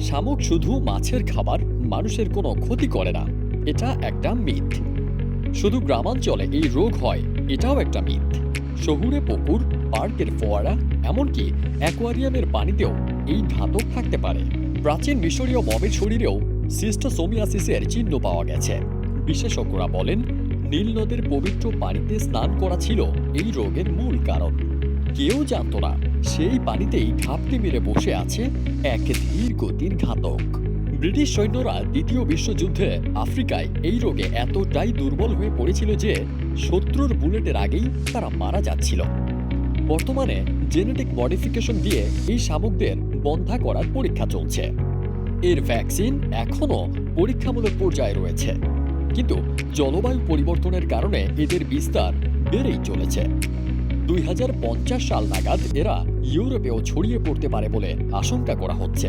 শামুক শুধু মাছের খাবার, মানুষের কোনো ক্ষতি করে না। এটা একটা মিথ। শুধু গ্রামাঞ্চলে এই রোগ হয়, এটাও একটা মিথ। শহুরে পুকুর, পার্কের ফোয়ারা, এমনকি অ্যাকোয়ারিয়ামের পানিতেও এই ঘাতক থাকতে পারে। প্রাচীন মিশরীয় মমের শরীরেও সিস্টোসোমিয়াসিসের চিহ্ন পাওয়া গেছে। বিশেষজ্ঞরা বলেন, নীল নদের পবিত্র পানিতে স্নান করা ছিল এই রোগের মূল কারণ। কেউ জানত না, সেই পানিতেই ঘাপটি মেরে বসে আছে এক ধীর গতির ঘাতক। ব্রিটিশ সৈন্যরা দ্বিতীয় বিশ্বযুদ্ধে আফ্রিকায় এই রোগে এতটাই দুর্বল হয়ে পড়েছিল যে শত্রুর বুলেটের আগেই তারা মারা যাচ্ছিল। বর্তমানে জেনেটিক মডিফিকেশন দিয়ে এই শামুকদের বন্ধা করার পরীক্ষা চলছে। এর ভ্যাকসিন এখনও পরীক্ষামূলক পর্যায়ে রয়েছে। কিন্তু জলবায়ু পরিবর্তনের কারণে এদের বিস্তার বেড়েই চলেছে। দুই হাজার পঞ্চাশ সাল নাগাদ এরা ইউরোপেও ছড়িয়ে পড়তে পারে বলে আশঙ্কা করা হচ্ছে।